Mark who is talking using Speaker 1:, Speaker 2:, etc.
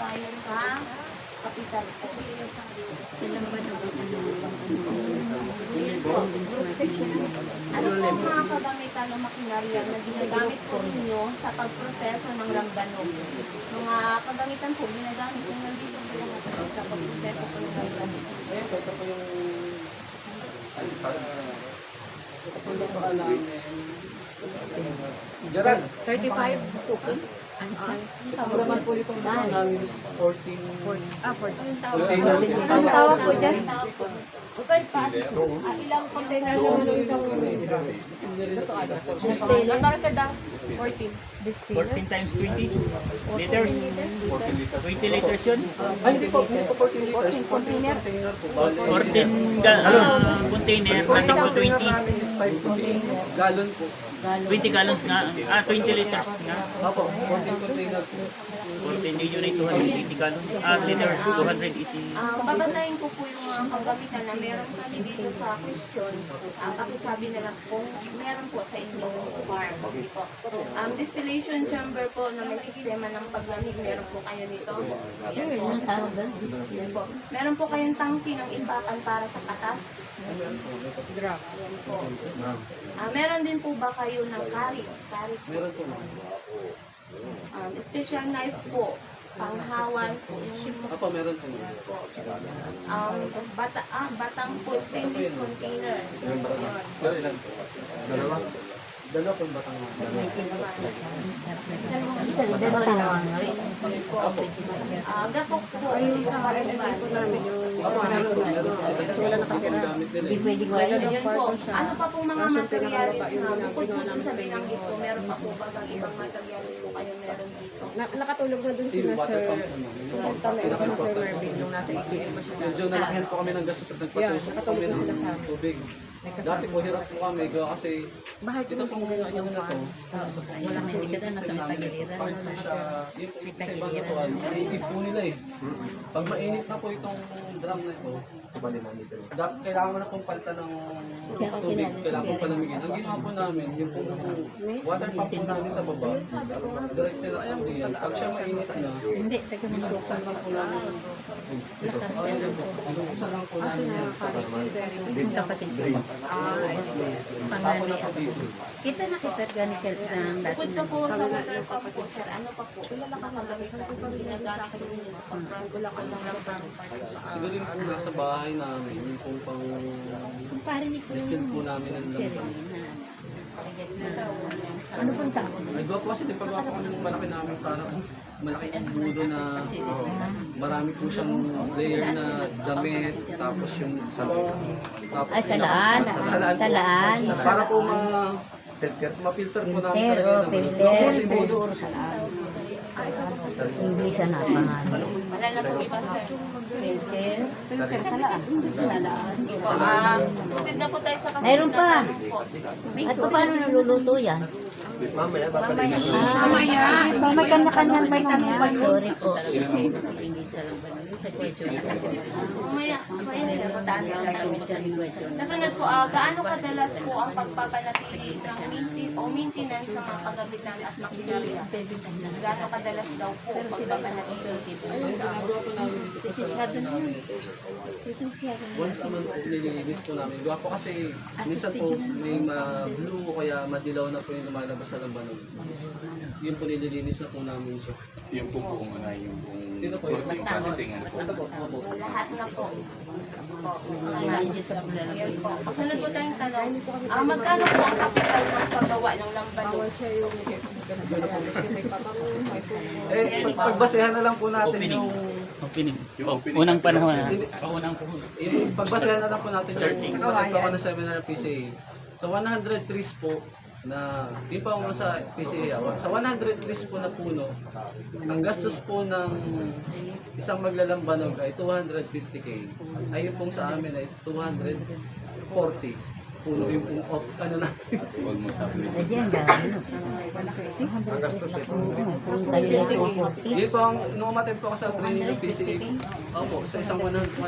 Speaker 1: tayo sa kapital po.
Speaker 2: Silang ba na
Speaker 1: Ano po ang mga kagamitan ng makinarya na ginagamit po ninyo sa pagproseso ng lambanog? Mga kagamitan po, ginagamit yung nandito po lahat sa pagproseso po ng lambanog.
Speaker 3: Ayan po, ito po yung ito po yung baka namin. Gerald,
Speaker 2: 35 cooking? Ang
Speaker 3: naman po itong baka namin is 14.
Speaker 2: Ah, 14.
Speaker 1: Ang tawag po dyan? Okay, pa. Ah, ilang containers ang ano itong Ano sa dang? 14.
Speaker 4: 14 times 20 liters. 20 liters yun.
Speaker 3: Ay, hindi po, hindi po 14 liters. 14
Speaker 1: container.
Speaker 3: container po. Bali,
Speaker 4: 14 ga- ah, container, nasa po 20.
Speaker 3: namin is 5 gallon po.
Speaker 4: 20 gallons nga. Ah, 20 liters nga.
Speaker 3: Opo, 14 container po.
Speaker 4: 14 yun ay 280 gallons. Ah, liters, 280.
Speaker 1: Ah, babasahin ko po yung mga kagamitan na meron kami dito sa question. Ah, pakisabi na lang kung meron po sa inyong farm. Po. Um, distillation chamber po na may sistema ng paglamig, meron po kayo nito. Yan po. Yan po. Meron po kayong tangki ng impakan para sa katas. Yan po. Ah, meron din po ba kayo ng karit? Karit po.
Speaker 3: Meron po. ma'am.
Speaker 1: Um, special knife po. Panghawan po.
Speaker 3: Opo, meron po.
Speaker 1: um, bata, ah, batang po, stainless container.
Speaker 3: Ilan po? Dalawa? Dalawa po yung batang
Speaker 1: Ah, gapok po. Ayun sa kariban.
Speaker 3: Wala nakatira.
Speaker 1: Ayun po. Ano pa pong mga materialis na bukod po dun sa binanggit ko, meron pa po ba bang ibang materialis po kayo meron dito?
Speaker 5: Na, nakatulog na dun sila
Speaker 3: Yung water
Speaker 5: sir. Sir, kami ako Sir Marvin nung nasa ATM.
Speaker 3: Medyo nalakihan po kami ng gastos at nagpatusok kami ng tubig. Dati po hirap po kami kasi
Speaker 5: Bahay ko
Speaker 3: ito
Speaker 5: na
Speaker 3: pong ano na to.
Speaker 2: Isang hindi ka na nasa may tagiliran.
Speaker 3: Po siya, yung po po nila eh. Pag mainit na po itong drum na ito, dapat kailangan mo na pong palitan ng tubig, kailangan pong palamigin. Ang ginawa po namin, yung pong water pump po namin sa baba, direct nila po yan. Pag siya mainit na,
Speaker 2: Hindi, taga mo.
Speaker 3: buksan lang po namin. Buksan lang.
Speaker 2: Yung. Panganay ako. Kita na kita gani ka ng dati
Speaker 1: Bukod pa po sa water pump po, sir, ano pa po? Wala na kakagamitan po pag ginagamit po ninyo sa pag-process ng lampang.
Speaker 3: Siguro yung po nasa bahay namin, yung pong pang
Speaker 2: Pare ni ko
Speaker 3: distill po namin ng
Speaker 2: sir
Speaker 3: lampas.
Speaker 2: na. Ano pong taas?
Speaker 3: Nagawa po kasi di pagawa po ng malaki namin parang malaking budo na marami po siyang layer na damit tapos yung sa tapos
Speaker 6: Ay, salaan.
Speaker 3: salaan po.
Speaker 6: Salaan.
Speaker 3: Para po ma ma-filter po namin
Speaker 6: Pero,
Speaker 3: talaga yung
Speaker 6: filter.
Speaker 3: Po kasi budo.
Speaker 6: English na pangalan.
Speaker 1: Wala na po iba, sir.
Speaker 6: Filter. Salaan. Salaan.
Speaker 1: Ah, proceed na po tayo sa
Speaker 6: Mayroon
Speaker 1: na
Speaker 6: pa.
Speaker 1: tanong po.
Speaker 6: At paano naluluto yan?
Speaker 1: Mamaya.
Speaker 6: Ah, may kanya-kanyang may kanya. Sorry po.
Speaker 1: Mamaya. Mamaya. Nasunod po, ah, gaano kadalas po ang pagpapanatili ng mainti- o maintenance ng mga kagamitan at makinarya? Gaano kadalas daw po pagpapanatili?
Speaker 3: Once naman po nililinis po namin. Gawa po kasi minsan po may ma-blue o kaya madilaw na po yung lumalabas sa lambanog. Yun po nililinis na po namin siya.
Speaker 7: Yung pong buong ano, yung pong
Speaker 3: Sino po yun?
Speaker 7: yung processing ano po.
Speaker 3: Ito po, ito po.
Speaker 1: Lahat na po. Ayan po. Kasunod po tayong tanong. Ah, magkano po ang kapital ng paggawa ng lambanog?
Speaker 3: Eh, pag- pagbasehan na lang po natin
Speaker 4: Opening.
Speaker 3: yung
Speaker 4: Opening. Unang panahon na. Unang panahon.
Speaker 3: yung pagbasehan na lang po natin yung nagpa ko ng seminar ng PCA. Sa 100 trees po na di pa ako sa PCA. ah. Sa 100 trees po na puno, ang gastos po ng isang maglalambanog ay 250k. Ayun pong sa amin ay 240 puno yung pong off, ano na.
Speaker 7: Almost half liter.
Speaker 6: Ay, yan dami. Ang gastos 240.
Speaker 3: Yun po ang numatin po ako sa training ng PCA. Opo, sa isang 100 100